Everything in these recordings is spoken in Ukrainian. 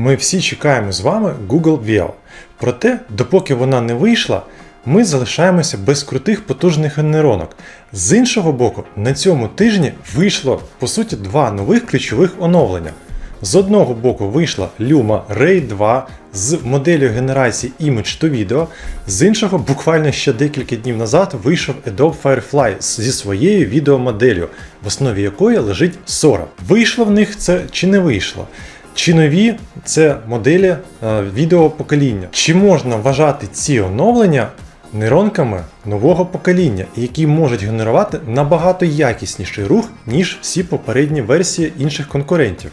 Ми всі чекаємо з вами Google VL. Проте, допоки вона не вийшла, ми залишаємося без крутих потужних нейронок. З іншого боку, на цьому тижні вийшло по суті два нових ключових оновлення. З одного боку вийшла Luma Ray 2 з моделлю генерації Image to Video, з іншого, буквально ще декілька днів назад вийшов Adobe Firefly зі своєю відеомоделлю, в основі якої лежить Sora. Вийшло в них це чи не вийшло? Чи нові це моделі е, відеопокоління? Чи можна вважати ці оновлення нейронками нового покоління, які можуть генерувати набагато якісніший рух, ніж всі попередні версії інших конкурентів?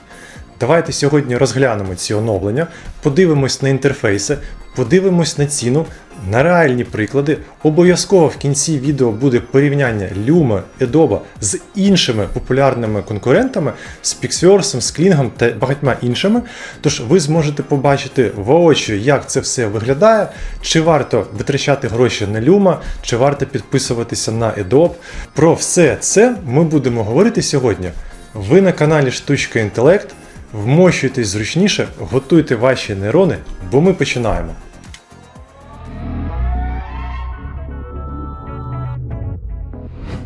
Давайте сьогодні розглянемо ці оновлення, подивимось на інтерфейси, подивимось на ціну, на реальні приклади. Обов'язково в кінці відео буде порівняння Luma, Adobe з іншими популярними конкурентами, з Pixverse, з Kling та багатьма іншими. Тож ви зможете побачити воочию, як це все виглядає, чи варто витрачати гроші на Luma, чи варто підписуватися на Adobe. Про все це ми будемо говорити сьогодні. Ви на каналі Штучка Інтелект. Вмощуйтесь зручніше, готуйте ваші нейрони, бо ми починаємо.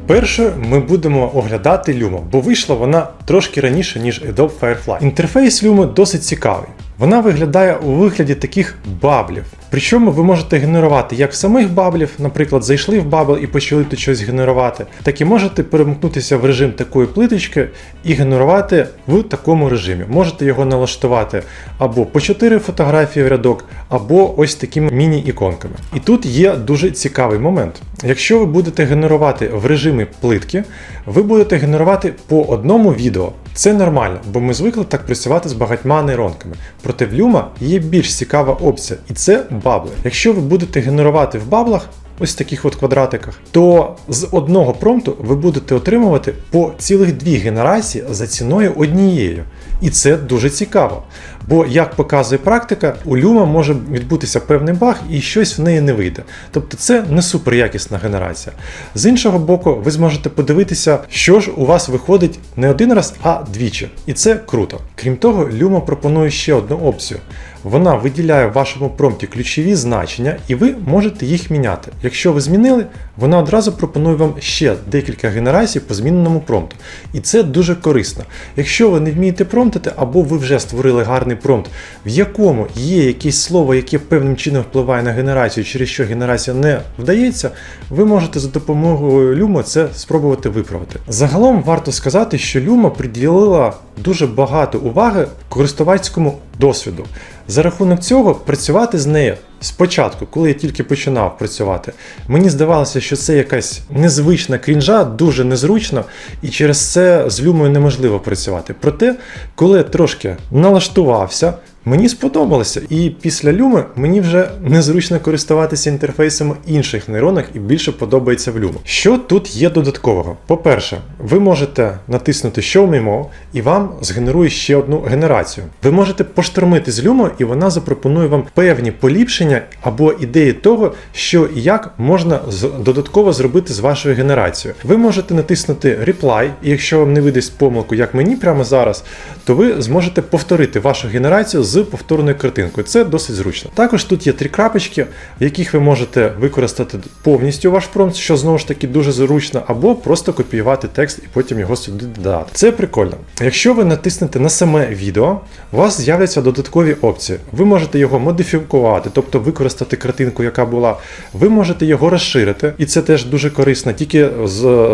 Першою ми будемо оглядати Luma, бо вийшла вона трошки раніше, ніж Adobe Firefly. Інтерфейс Luma досить цікавий. Вона виглядає у вигляді таких баблів. Причому ви можете генерувати як самих баблів, наприклад, зайшли в бабл і почали тут щось генерувати, так і можете перемкнутися в режим такої плиточки і генерувати в такому режимі. Можете його налаштувати або по 4 фотографії в рядок, або ось такими міні-іконками. І тут є дуже цікавий момент. Якщо ви будете генерувати в режимі плитки, ви будете генерувати по одному відео. Це нормально, бо ми звикли так працювати з багатьма нейронками. Проте в Luma є більш цікава опція, і це бабли. Якщо ви будете генерувати в баблах, ось таких от квадратиках, то з одного промпту ви будете отримувати по цілих дві генерації за ціною однією. І це дуже цікаво. Бо, як показує практика, у люма може відбутися певний баг і щось в неї не вийде. Тобто це не супер якісна генерація. З іншого боку, ви зможете подивитися, що ж у вас виходить не один раз, а двічі. І це круто. Крім того, люма пропонує ще одну опцію. Вона виділяє в вашому промпті ключові значення, і ви можете їх міняти. Якщо ви змінили, вона одразу пропонує вам ще декілька генерацій по зміненому промпту. І це дуже корисно. Якщо ви не вмієте промптити, або ви вже створили гарний промпт, в якому є якесь слово, яке певним чином впливає на генерацію, через що генерація не вдається, ви можете за допомогою Luma це спробувати виправити. Загалом варто сказати, що Luma приділила дуже багато уваги користувацькому досвіду. За рахунок цього працювати з нею спочатку, коли я тільки починав працювати, мені здавалося, що це якась незвична крінжа, дуже незручно, і через це з люмою неможливо працювати. Проте, коли я трошки налаштувався, Мені сподобалося, і після люми мені вже незручно користуватися інтерфейсами інших нейронок і більше подобається в Luma. Що тут є додаткового? По-перше, ви можете натиснути Show Me More, і вам згенерує ще одну генерацію. Ви можете поштормити з Luma, і вона запропонує вам певні поліпшення або ідеї того, що і як можна додатково зробити з вашою генерацією. Ви можете натиснути Reply, і якщо вам не видасть помилку, як мені прямо зараз, то ви зможете повторити вашу генерацію з повторною картинкою. Це досить зручно. Також тут є три крапочки, в яких ви можете використати повністю ваш промпт, що знову ж таки дуже зручно, або просто копіювати текст і потім його сюди додати. Це прикольно. Якщо ви натиснете на саме відео, у вас з'являться додаткові опції. Ви можете його модифікувати, тобто використати картинку, яка була. Ви можете його розширити, і це теж дуже корисно. Тільки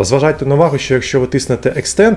зважайте на увагу, що якщо ви тиснете Extend,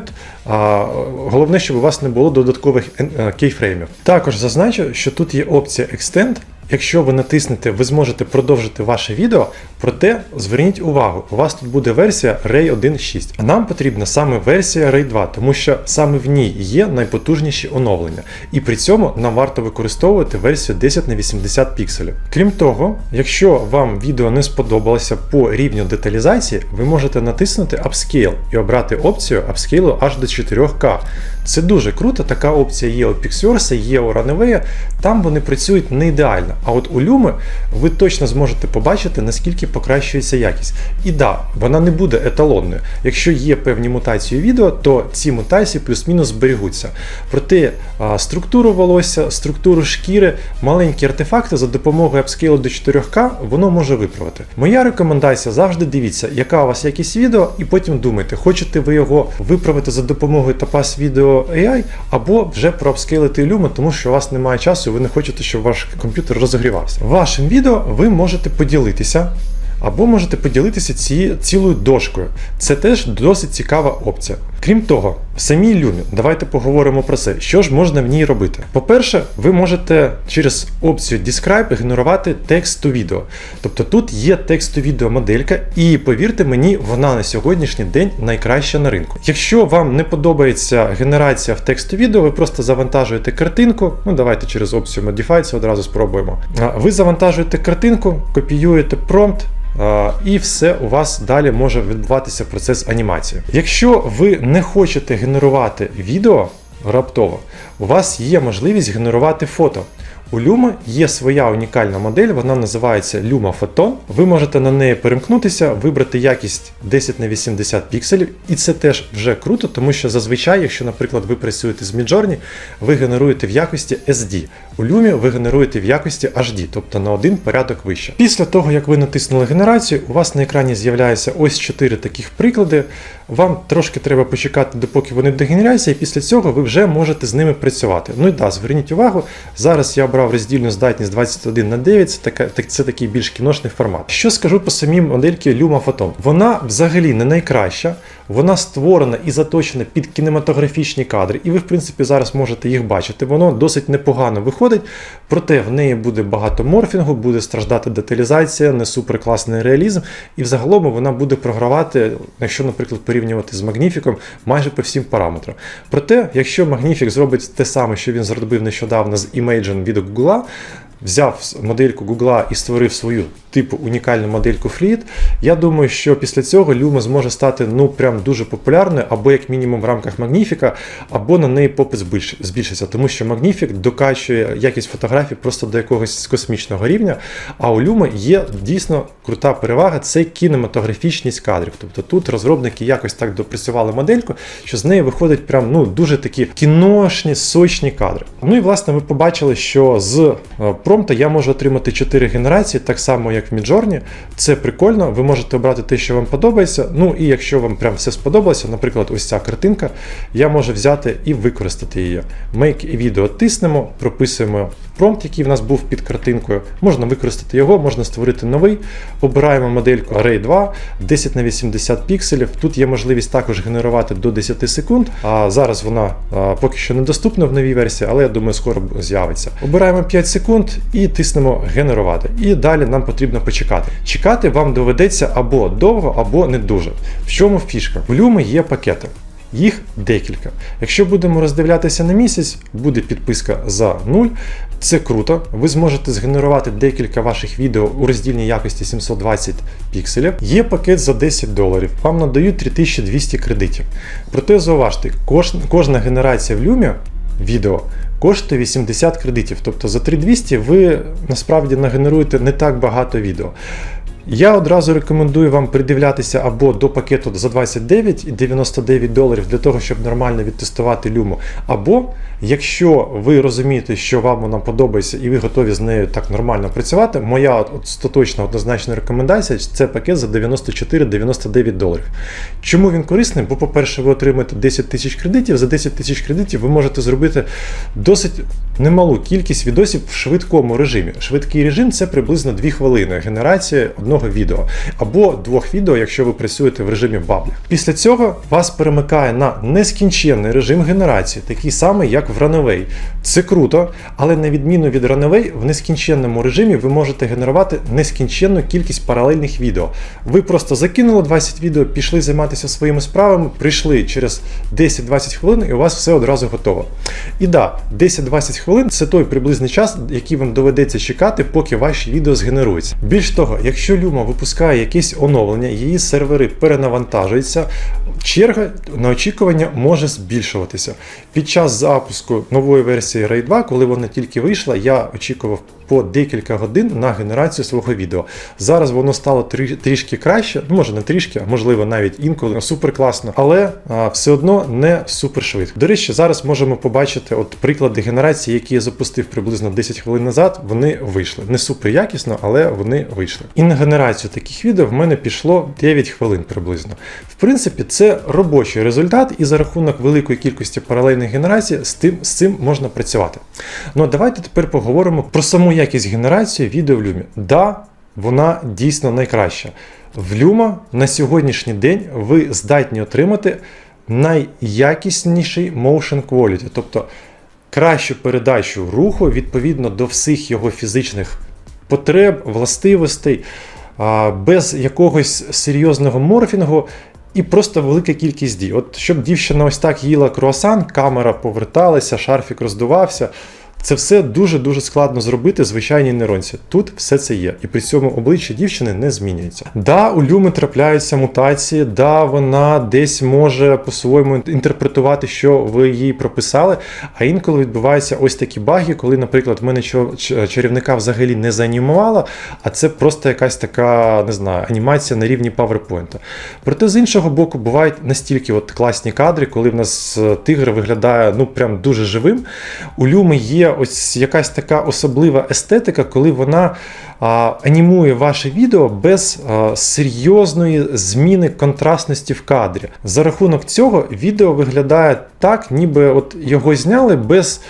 головне, щоб у вас не було додаткових е, кейфреймів. Також зазначу, що тут є опція Extend. Якщо ви натиснете, ви зможете продовжити ваше відео, проте зверніть увагу, у вас тут буде версія Ray 1.6, а нам потрібна саме версія Ray 2, тому що саме в ній є найпотужніші оновлення. І при цьому нам варто використовувати версію 10 на 80 пікселів. Крім того, якщо вам відео не сподобалося по рівню деталізації, ви можете натиснути Upscale і обрати опцію Upscale аж до 4К. Це дуже круто, така опція є у Pixverse, є у Runway, там вони працюють не ідеально. А от у Lumi ви точно зможете побачити, наскільки покращується якість. І да, вона не буде еталонною. Якщо є певні мутації відео, то ці мутації плюс-мінус зберігуться. Проте структуру волосся, структуру шкіри, маленькі артефакти за допомогою апскейлу до 4К воно може виправити. Моя рекомендація завжди дивіться, яка у вас якість відео, і потім думайте, хочете ви його виправити за допомогою Topaz Video AI, або вже проапскейлити Luma, тому що у вас немає часу, і ви не хочете, щоб ваш комп'ютер розігрівався. Вашим відео ви можете поділитися. Або можете поділитися ці, цілою дошкою. Це теж досить цікава опція. Крім того, в самій Lumі, давайте поговоримо про це. Що ж можна в ній робити? По-перше, ви можете через опцію Describe генерувати текст to відео. Тобто тут є текст to відео моделька, і повірте мені, вона на сьогоднішній день найкраща на ринку. Якщо вам не подобається генерація в текст to відео, ви просто завантажуєте картинку. Ну давайте через опцію Modify це одразу спробуємо. Ви завантажуєте картинку, копіюєте промпт. І все у вас далі може відбуватися процес анімації. Якщо ви не хочете генерувати відео раптово, у вас є можливість генерувати фото. У Luma є своя унікальна модель, вона називається Luma Photon. Ви можете на неї перемкнутися, вибрати якість 10 на 80 пікселів, і це теж вже круто, тому що зазвичай, якщо, наприклад, ви працюєте з Midjourney, ви генеруєте в якості SD. У Lumi ви генеруєте в якості HD, тобто на один порядок вище. Після того, як ви натиснули генерацію, у вас на екрані з'являється ось 4 таких приклади. Вам трошки треба почекати, допоки вони догенеряться, і після цього ви вже можете з ними працювати. Ну і да, зверніть увагу, зараз я обрав роздільну здатність 21 на 9, це, така, так- це такий більш кіношний формат. Що скажу по самій модельці Luma Photon? Вона взагалі не найкраща, вона створена і заточена під кінематографічні кадри, і ви, в принципі, зараз можете їх бачити. Воно досить непогано виходить, проте в неї буде багато морфінгу, буде страждати деталізація, не суперкласний реалізм, і взагалом вона буде програвати, якщо, наприклад, порівнювати з Magnific, майже по всім параметрам. Проте, якщо Magnific зробить те саме, що він зробив нещодавно з Imagen від Google, взяв модельку Google і створив свою типу унікальну модельку Fleet, я думаю, що після цього Luma зможе стати ну прям дуже популярною, або як мінімум в рамках Magnific, або на неї збільш- збільшиться, тому що Magnific докачує якість фотографій просто до якогось космічного рівня. А у Luma є дійсно крута перевага це кінематографічність кадрів. Тобто тут розробники якось так допрацювали модельку, що з неї виходить прям ну дуже такі кіношні, сочні кадри. Ну і власне ви побачили, що з е, промпта я можу отримати 4 генерації, так само як в Midjourney. Це прикольно. Ви можете обрати те, що вам подобається. Ну і якщо вам прям все сподобалося, наприклад, ось ця картинка, я можу взяти і використати її. Make і відео тиснемо, прописуємо промпт, який в нас був під картинкою. Можна використати його, можна створити новий. Обираємо модельку Array 2, 10 на 80 пікселів. Тут є можливість також генерувати до 10 секунд. А зараз вона а, поки що недоступна в новій версії, але я думаю, скоро з'явиться. Обираємо 5 секунд і тиснемо генерувати. І далі нам потрібно почекати. Чекати вам доведеться або довго, або не дуже. В чому фішка? В Lumi є пакети. Їх декілька. Якщо будемо роздивлятися на місяць, буде підписка за 0. Це круто. Ви зможете згенерувати декілька ваших відео у роздільній якості 720 пікселів. Є пакет за 10 доларів. Вам надають 3200 кредитів. Проте зауважте, кожна генерація в Lumia відео коштує 80 кредитів. Тобто за 3200 ви насправді нагенеруєте не так багато відео. Я одразу рекомендую вам придивлятися або до пакету за 29 і 99 доларів для того, щоб нормально відтестувати люму. Або якщо ви розумієте, що вам вона подобається і ви готові з нею так нормально працювати, моя остаточна однозначна рекомендація це пакет за 94-99 доларів. Чому він корисний? Бо, по-перше, ви отримаєте 10 тисяч кредитів. За 10 тисяч кредитів ви можете зробити досить немалу кількість відосів в швидкому режимі. Швидкий режим це приблизно 2 хвилини генерація одного відео або двох відео, якщо ви працюєте в режимі баблі. Після цього вас перемикає на нескінченний режим генерації, такий самий, як в Runaway. Це круто, але на відміну від Runaway, в нескінченному режимі ви можете генерувати нескінченну кількість паралельних відео. Ви просто закинули 20 відео, пішли займатися своїми справами, прийшли через 10-20 хвилин, і у вас все одразу готово. І да, 10-20 хвилин це той приблизний час, який вам доведеться чекати, поки ваші відео згенеруються. Більш того, якщо Luma випускає якесь оновлення, її сервери перенавантажуються, черга на очікування може збільшуватися. Під час запуску нової версії Ray 2, коли вона тільки вийшла, я очікував по декілька годин на генерацію свого відео. Зараз воно стало трішки краще, ну може не трішки, а можливо навіть інколи супер класно, але а, все одно не супер швидко. До речі, зараз можемо побачити от приклади генерації, які я запустив приблизно 10 хвилин назад. Вони вийшли. Не супер якісно, але вони вийшли. І на генерацію таких відео в мене пішло 9 хвилин приблизно. В принципі, це робочий результат, і за рахунок великої кількості паралельних генерацій з тим з цим можна працювати. Ну а давайте тепер поговоримо про саму якість генерації відео в Lumia. Да, вона дійсно найкраща. В Luma на сьогоднішній день ви здатні отримати найякісніший motion quality, тобто кращу передачу руху відповідно до всіх його фізичних потреб, властивостей, без якогось серйозного морфінгу. І просто велика кількість дій. От щоб дівчина ось так їла круасан, камера поверталася, шарфік роздувався. Це все дуже-дуже складно зробити звичайній нейронці. Тут все це є, і при цьому обличчя дівчини не змінюється. Да, у Люми трапляються мутації, да, вона десь може по-своєму інтерпретувати, що ви їй прописали. А інколи відбуваються ось такі баги, коли, наприклад, в мене чарівника взагалі не заанімувала, а це просто якась така, не знаю, анімація на рівні PowerPoint. Проте з іншого боку, бувають настільки от класні кадри, коли в нас е, тигр виглядає ну прям дуже живим. У Люми є ось якась така особлива естетика, коли вона а, анімує ваше відео без а, серйозної зміни контрастності в кадрі. За рахунок цього відео виглядає так, ніби от його зняли без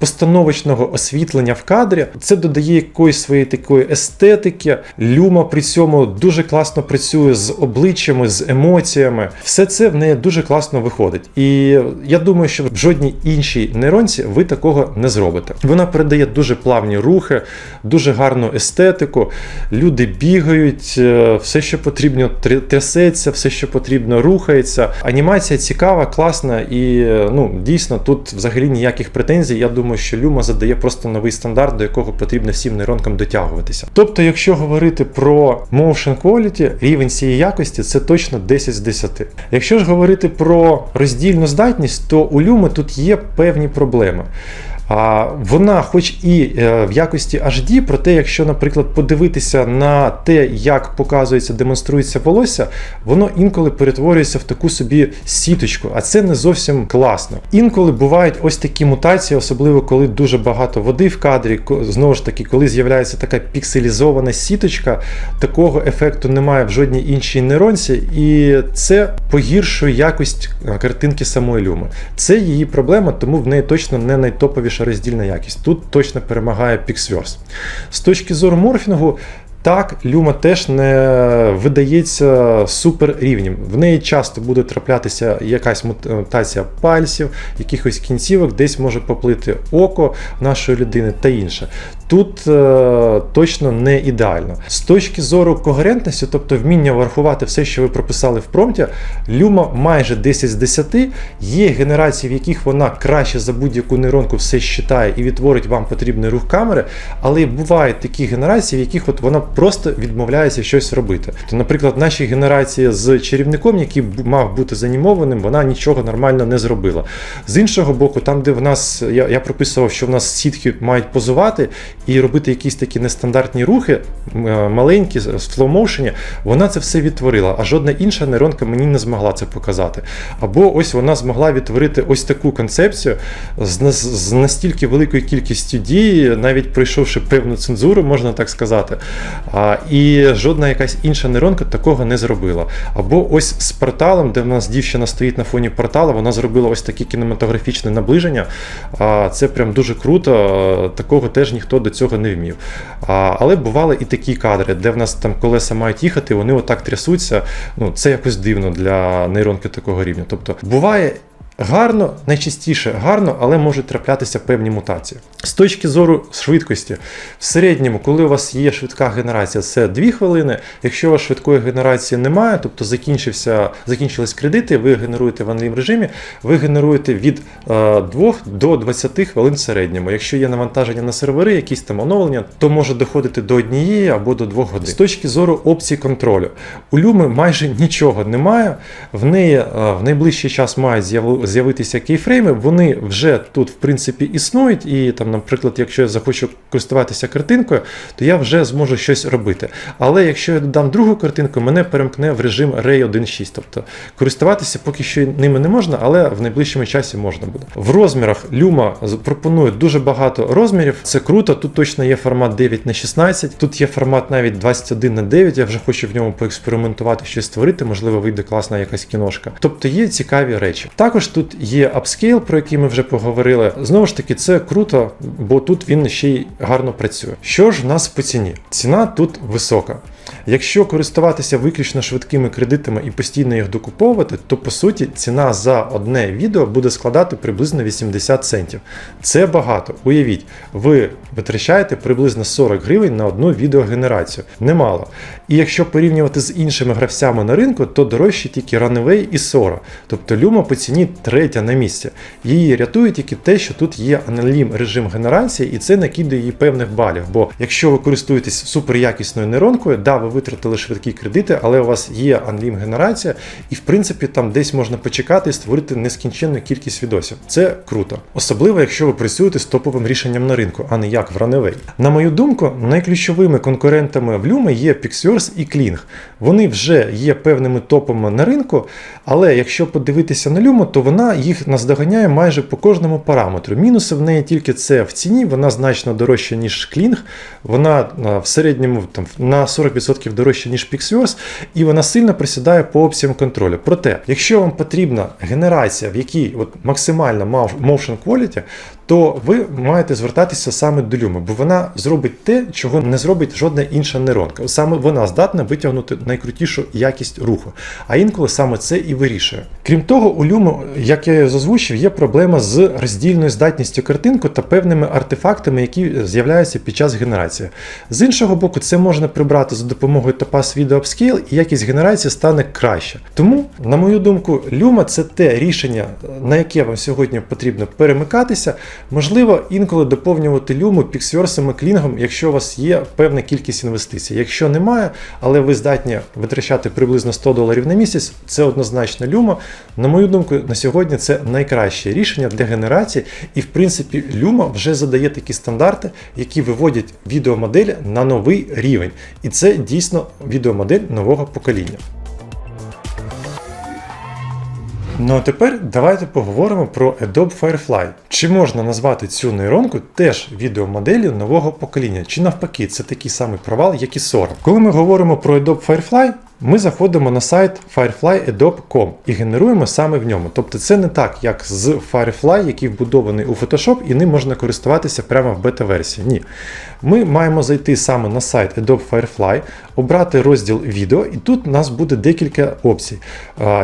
постановочного освітлення в кадрі. Це додає якоїсь своєї такої естетики. Люма при цьому дуже класно працює з обличчями, з емоціями. Все це в неї дуже класно виходить. І я думаю, що в жодній іншій нейронці ви такого не зробите. Вона передає дуже плавні рухи, дуже гарну естетику. Люди бігають, е, все, що потрібно, тря- трясеться, все, що потрібно, рухається. Анімація цікава, класна і е, ну дійсно тут взагалі ніяких претензій. Я думаю, що Люма задає просто новий стандарт, до якого потрібно всім нейронкам дотягуватися. Тобто, якщо говорити про motion quality, рівень цієї якості це точно 10 з 10. Якщо ж говорити про роздільну здатність, то у Люми тут є певні проблеми. Вона, хоч і е, в якості HD, проте, якщо, наприклад, подивитися на те, як показується, демонструється волосся, воно інколи перетворюється в таку собі сіточку, а це не зовсім класно. Інколи бувають ось такі мутації, особливо коли дуже багато води в кадрі. Знову ж таки, коли з'являється така пікселізована сіточка, такого ефекту немає в жодній іншій нейронці, і це погіршує якість е, картинки самої люми. Це її проблема, тому в неї точно не найтоповіша роздільна якість. Тут точно перемагає Pixverse. З точки зору морфінгу. Так, люма теж не видається супер рівнем. В неї часто буде траплятися якась мутація пальців, якихось кінцівок, десь може поплити око нашої людини та інше. Тут е, точно не ідеально. З точки зору когерентності, тобто вміння врахувати все, що ви прописали в промпті, люма майже 10 з 10. Є генерації, в яких вона краще за будь-яку нейронку все считає і відтворить вам потрібний рух камери, але бувають такі генерації, в яких от вона просто відмовляється щось робити. То, наприклад, наші генерації з чарівником, який мав бути занімованим, вона нічого нормально не зробила. З іншого боку, там, де в нас я, я прописував, що в нас сітки мають позувати і робити якісь такі нестандартні рухи, е, маленькі, з- в слоумоушені, вона це все відтворила, а жодна інша нейронка мені не змогла це показати. Або ось вона змогла відтворити ось таку концепцію з настільки великою кількістю дій, навіть пройшовши певну цензуру, можна так сказати. І жодна якась інша нейронка такого не зробила. Або ось з порталом, де в нас дівчина стоїть на фоні портала, вона зробила ось таке кінематографічне наближення. А, це прям дуже круто. Такого теж ніхто до цього не вмів. Але бували і такі кадри, де в нас там колеса мають їхати, вони отак трясуться. Ну, це якось дивно для нейронки такого рівня. Тобто буває Гарно, найчастіше гарно, але можуть траплятися певні мутації. З точки зору швидкості, в середньому, коли у вас є швидка генерація, це 2 хвилини. Якщо у вас швидкої генерації немає, тобто закінчився, закінчились кредити, ви генеруєте в онлайн режимі, ви генеруєте від е, 2 до 20 хвилин в середньому. Якщо є навантаження на сервери, якісь там оновлення, то може доходити до однієї або до двох годин. З точки зору опцій контролю, у Люми майже нічого немає. В неї е, в найближчий час мають з'яв- з'явитися кейфрейми. Вони вже тут, в принципі, існують. І там, наприклад, якщо я захочу користуватися картинкою, то я вже зможу щось робити. Але якщо я додам другу картинку, мене перемкне в режим Ray 1.6. Тобто користуватися поки що ними не можна, але в найближчому часі можна буде. В розмірах Luma пропонує дуже багато розмірів. Це круто. Тут точно є формат 9 на 16, тут є формат навіть 21 на 9. Я вже хочу в ньому поекспериментувати, щось створити. Можливо, вийде класна якась кіношка. Тобто є цікаві речі. Також тут є апскейл, про який ми вже поговорили. Знову ж таки, це круто, бо тут він ще й гарно працює. Що ж в нас по ціні? Ціна тут висока. Якщо користуватися виключно швидкими кредитами і постійно їх докуповувати, то по суті ціна за одне відео буде складати приблизно 80 центів. Це багато. Уявіть, ви витрачаєте приблизно 40 гривень на одну відеогенерацію. Немало. І якщо порівнювати з іншими гравцями на ринку, то дорожче тільки Runaway і Sora. Тобто Luma по ціні третя на місці. Її рятує тільки те, що тут є аналім режим генерації, і це накидає їй певних балів. Бо якщо ви користуєтесь суперякісною нейронкою, да, ви витратили швидкі кредити, але у вас є анлім генерація, і в принципі там десь можна почекати і створити нескінченну кількість відосів. Це круто. Особливо, якщо ви працюєте з топовим рішенням на ринку, а не як в Runaway. На мою думку, найключовими конкурентами в Luma є Pixyours і Kling. Вони вже є певними топами на ринку, але якщо подивитися на Luma, то вона їх наздоганяє майже по кожному параметру. Мінуси в неї тільки це в ціні, вона значно дорожча, ніж Kling, вона в середньому там, на 40% дорожча, ніж PixVerse, і вона сильно присідає по опціям контролю. Проте, якщо вам потрібна генерація, в якій от, максимальна motion quality, то ви маєте звертатися саме до Luma, бо вона зробить те, чого не зробить жодна інша нейронка. Саме вона здатна витягнути найкрутішу якість руху. А інколи саме це і вирішує. Крім того, у Luma, як я зазвучив, є проблема з роздільною здатністю картинку та певними артефактами, які з'являються під час генерації. З іншого боку, це можна прибрати за допомогою Topaz Video Upscale, і якість генерації стане краще. Тому, на мою думку, Luma це те рішення, на яке вам сьогодні потрібно перемикатися. Можливо, інколи доповнювати люму піксверсами клінгом, якщо у вас є певна кількість інвестицій. Якщо немає, але ви здатні витрачати приблизно 100 доларів на місяць, це однозначно люма. На мою думку, на сьогодні це найкраще рішення для генерації, і в принципі люма вже задає такі стандарти, які виводять відеомодель на новий рівень. І це дійсно відеомодель нового покоління. Ну а тепер давайте поговоримо про Adobe Firefly. Чи можна назвати цю нейронку теж відеомоделлю нового покоління? Чи навпаки, це такий самий провал, як і Sora? Коли ми говоримо про Adobe Firefly, ми заходимо на сайт fireflyadobe.com і генеруємо саме в ньому. Тобто це не так, як з Firefly, який вбудований у Photoshop, і ним можна користуватися прямо в бета-версії. Ні. Ми маємо зайти саме на сайт Adobe Firefly, обрати розділ відео, і тут у нас буде декілька опцій.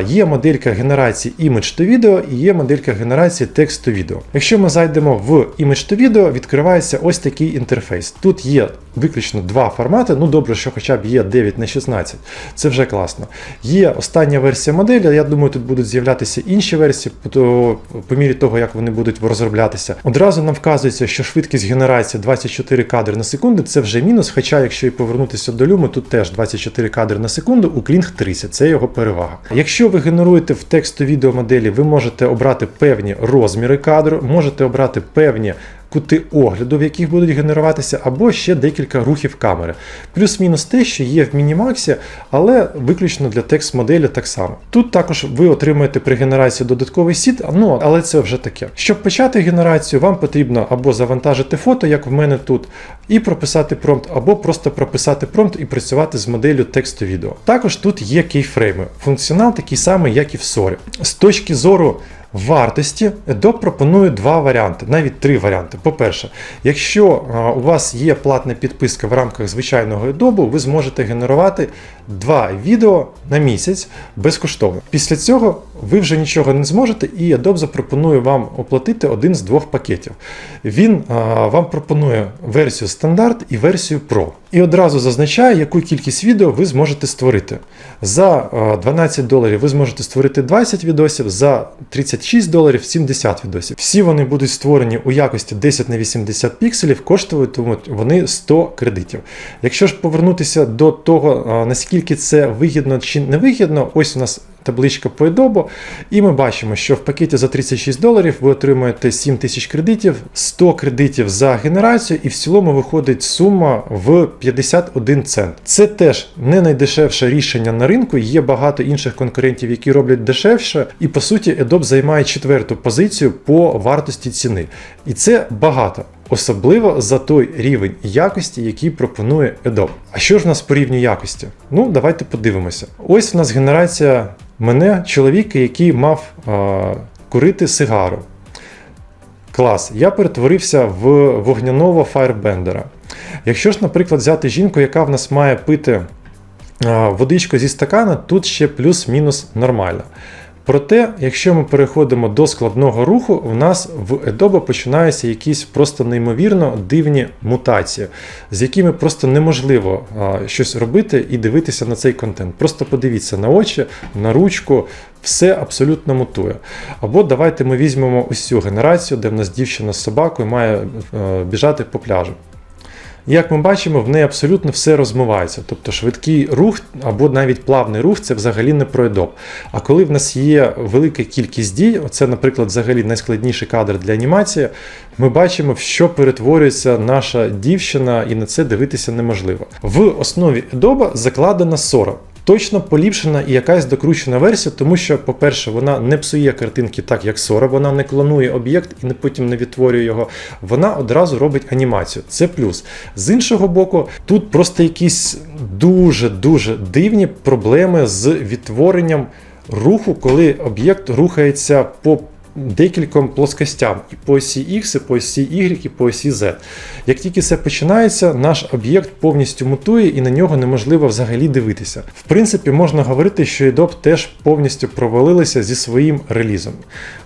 Є моделька генерації image to video і є моделька генерації текст to відео. Якщо ми зайдемо в image to video, відкривається ось такий інтерфейс. Тут є виключно два формати. Ну добре, що хоча б є 9 на 16. Це вже класно. Є остання версія моделі. Я думаю, тут будуть з'являтися інші версії, по, по мірі того, як вони будуть розроблятися. Одразу нам вказується, що швидкість генерації 24 кадри на секунду це вже мінус. Хоча, якщо і повернутися до люму, тут теж 24 кадри на секунду, у Kling 30. Це його перевага. Якщо ви генеруєте в тексту відеомоделі, ви можете обрати певні розміри кадру, можете обрати певні кути огляду, в яких будуть генеруватися, або ще декілька рухів камери. Плюс-мінус те, що є в Мінімаксі, але виключно для текст-моделі так само. Тут також ви отримаєте при генерації додатковий сіт, ну, але це вже таке. Щоб почати генерацію, вам потрібно або завантажити фото, як в мене тут, і прописати промпт, або просто прописати промпт і працювати з моделлю тексту відео. Також тут є кейфрейми. Функціонал такий самий, як і в SORі. З точки зору вартості Adobe пропонує два варіанти, навіть три варіанти. По-перше, якщо у вас є платна підписка в рамках звичайного Adobe, ви зможете генерувати два відео на місяць безкоштовно. Після цього ви вже нічого не зможете, і Adobe запропонує вам оплатити один з двох пакетів. Він а, вам пропонує версію стандарт і версію Pro. І одразу зазначає, яку кількість відео ви зможете створити. За 12 доларів ви зможете створити 20 відосів, за 36 доларів 70 відосів. Всі вони будуть створені у якості 10 на 80 пікселів, коштуватимуть вони 100 кредитів. Якщо ж повернутися до того, наскільки це вигідно чи не вигідно, ось у нас табличка по Adobe, і ми бачимо, що в пакеті за 36 доларів ви отримаєте 7 тисяч кредитів, 100 кредитів за генерацію, і в цілому виходить сума в 51 цент. Це теж не найдешевше рішення на ринку. Є багато інших конкурентів, які роблять дешевше, і по суті, Adobe займає четверту позицію по вартості ціни. І це багато. Особливо за той рівень якості, який пропонує Adobe. А що ж в нас по рівню якості? Ну, давайте подивимося. Ось в нас генерація мене, чоловік, який мав а, курити сигару. Клас. Я перетворився в вогняного фаєрбендера. Якщо ж, наприклад, взяти жінку, яка в нас має пити водичку зі стакана, тут ще плюс-мінус нормально. Проте, якщо ми переходимо до складного руху, в нас в Adobe починаються якісь просто неймовірно дивні мутації, з якими просто неможливо щось робити і дивитися на цей контент. Просто подивіться на очі, на ручку, все абсолютно мутує. Або давайте ми візьмемо цю генерацію, де в нас дівчина з собакою має е, біжати по пляжу. Як ми бачимо, в неї абсолютно все розмивається. Тобто швидкий рух або навіть плавний рух це взагалі не про Adobe. А коли в нас є велика кількість дій, оце, наприклад, взагалі найскладніший кадр для анімації, ми бачимо, в що перетворюється наша дівчина, і на це дивитися неможливо. В основі Adobe закладена Sora. Точно поліпшена і якась докручена версія, тому що, по-перше, вона не псує картинки так, як Sora, вона не клонує об'єкт і потім не відтворює його. Вона одразу робить анімацію. Це плюс. З іншого боку, тут просто якісь дуже-дуже дивні проблеми з відтворенням руху, коли об'єкт рухається по декільком плоскостям і по осі X, і по осі Y, і по осі Z. Як тільки це починається, наш об'єкт повністю мутує і на нього неможливо взагалі дивитися. В принципі, можна говорити, що Adobe теж повністю провалилися зі своїм релізом.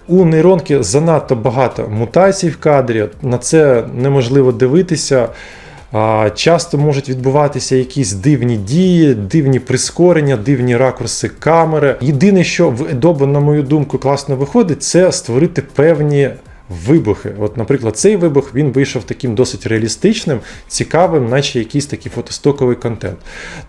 У нейронки занадто багато мутацій в кадрі, на це неможливо дивитися. Часто можуть відбуватися якісь дивні дії, дивні прискорення, дивні ракурси камери. Єдине, що в на мою думку, класно виходить, це створити певні. Вибухи. От, наприклад, цей вибух він вийшов таким досить реалістичним, цікавим, наче якийсь такий фотостоковий контент.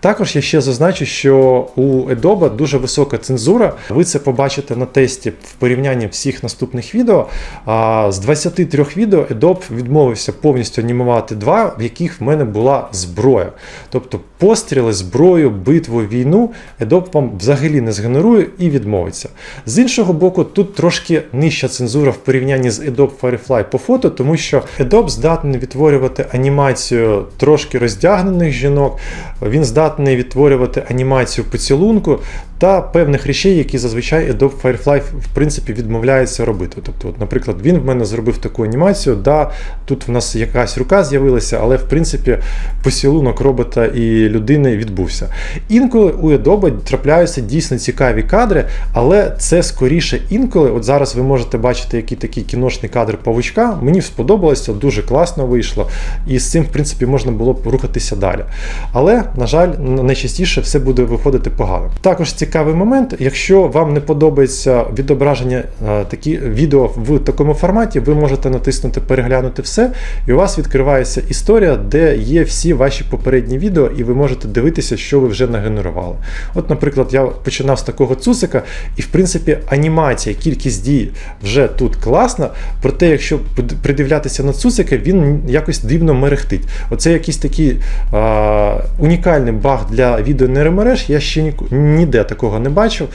Також я ще зазначу, що у Adobe дуже висока цензура. Ви це побачите на тесті в порівнянні всіх наступних відео. А з 23 відео Adobe відмовився повністю анімувати два, в яких в мене була зброя. Тобто постріли, зброю, битву, війну Едоп вам взагалі не згенерує і відмовиться. З іншого боку, тут трошки нижча цензура в порівнянні з Adobe Firefly по фото, тому що Adobe здатний відтворювати анімацію трошки роздягнених жінок, він здатний відтворювати анімацію поцілунку та певних речей, які зазвичай Adobe Firefly в принципі відмовляється робити. Тобто, от, наприклад, він в мене зробив таку анімацію, да, тут в нас якась рука з'явилася, але в принципі поцілунок робота і людини відбувся. Інколи у Adobe трапляються дійсно цікаві кадри, але це скоріше інколи. От зараз ви можете бачити, який такий кіношний кадр павучка. Мені сподобалося, дуже класно вийшло, і з цим, в принципі, можна було б рухатися далі. Але, на жаль, найчастіше все буде виходити погано. Також цікавий момент, якщо вам не подобається відображення такі відео в такому форматі, ви можете натиснути переглянути все, і у вас відкривається історія, де є всі ваші попередні відео, і ви можете дивитися, що ви вже нагенерували. От, наприклад, я починав з такого цусика, і в принципі анімація, кількість дій вже тут класна. Проте, якщо придивлятися на цусика, він якось дивно мерехтить. Оце якийсь такий а, унікальний баг для відеонейромереж, я ще ніде такого не бачив.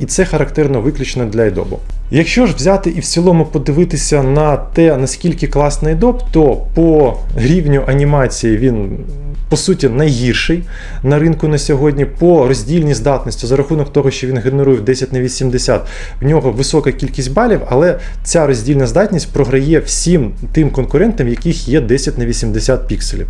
І це характерно виключно для Adobe. Якщо ж взяти і в цілому подивитися на те, наскільки класний Adobe, то по рівню анімації він. По суті, найгірший на ринку на сьогодні по роздільній здатності за рахунок того, що він генерує 10 на 80, в нього висока кількість балів, але ця роздільна здатність програє всім тим конкурентам, яких є 10 на 80 пікселів.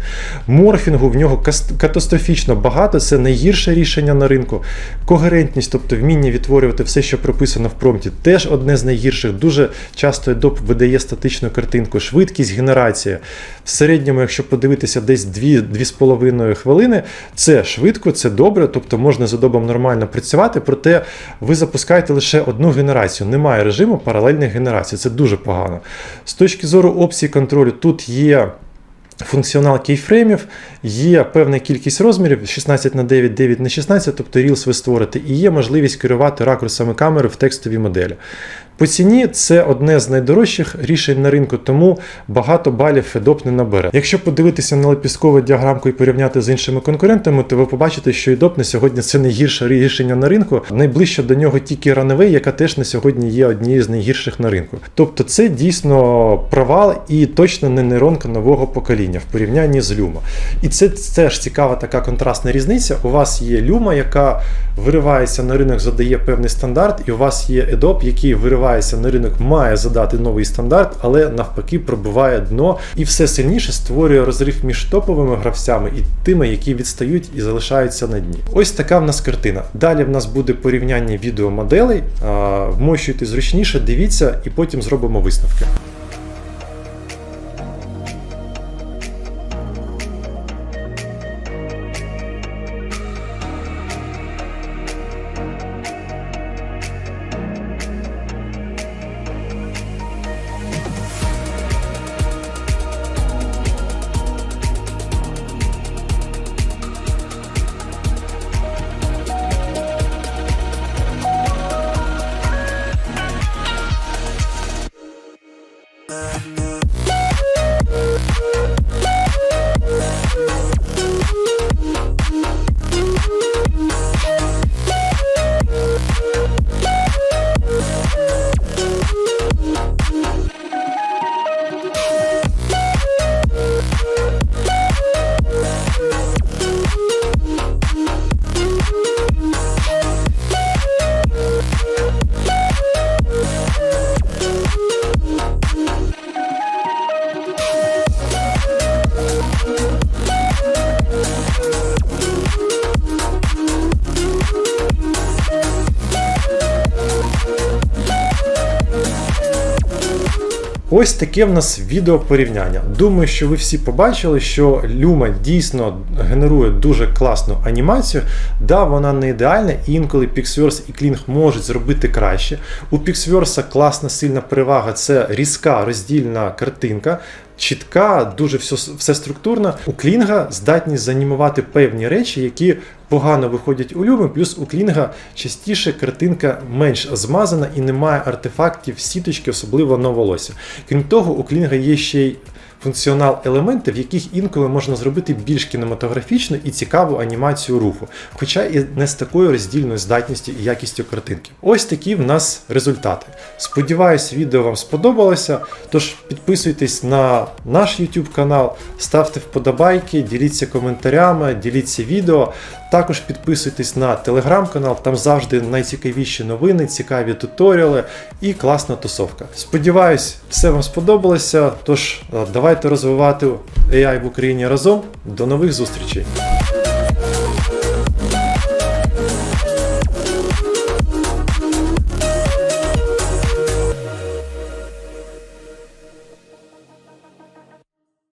Морфінгу в нього катастрофічно багато, це найгірше рішення на ринку. Когерентність, тобто вміння відтворювати все, що прописано в промпті, теж одне з найгірших. Дуже часто Adobe видає статичну картинку, швидкість генерація. В середньому, якщо подивитися десь 2-2,5 хвилини, це швидко, це добре, тобто можна з Adobe нормально працювати, проте ви запускаєте лише одну генерацію. Немає режиму паралельних генерацій. Це дуже погано. З точки зору опцій контролю, тут є. Функціонал кейфреймів, є певна кількість розмірів 16 на 9, 9 на 16, тобто Reels ви створите, і є можливість керувати ракурсами камери в текстовій моделі. По ціні це одне з найдорожчих рішень на ринку, тому багато балів Adobe не набере. Якщо подивитися на лепісткову діаграмку і порівняти з іншими конкурентами, то ви побачите, що Adobe на сьогодні це найгірше рішення на ринку. Найближче до нього тільки Runway, яка теж на сьогодні є однією з найгірших на ринку. Тобто це дійсно провал і точно не нейронка нового покоління в порівнянні з Luma. І це теж цікава така контрастна різниця. У вас є Luma, яка виривається на ринок, задає певний стандарт, і у вас є Adobe, який виривається на ринок, має задати новий стандарт, але навпаки пробиває дно і все сильніше створює розрив між топовими гравцями і тими, які відстають і залишаються на дні. Ось така в нас картина. Далі в нас буде порівняння відеомоделей. Вмощуйте зручніше, дивіться, і потім зробимо висновки. Ось таке в нас відео порівняння. Думаю, що ви всі побачили, що Luma дійсно генерує дуже класну анімацію. Да, вона не ідеальна, і інколи Pixverse і Kling можуть зробити краще. У Pixverse класна сильна перевага це різка роздільна картинка. Чітка, дуже все, все структурно. У Клінга здатність занімувати певні речі, які погано виходять у Люми, плюс у Клінга частіше картинка менш змазана і немає артефактів сіточки, особливо на волосся. Крім того, у Клінга є ще й функціонал елементи, в яких інколи можна зробити більш кінематографічну і цікаву анімацію руху, хоча і не з такою роздільною здатністю і якістю картинки. Ось такі в нас результати. Сподіваюсь, відео вам сподобалося. Тож підписуйтесь на наш YouTube канал, ставте вподобайки, діліться коментарями, діліться відео. Також підписуйтесь на телеграм-канал, там завжди найцікавіші новини, цікаві туторіали і класна тусовка. Сподіваюсь, все вам сподобалося. Тож давайте розвивати AI в Україні разом. До нових зустрічей!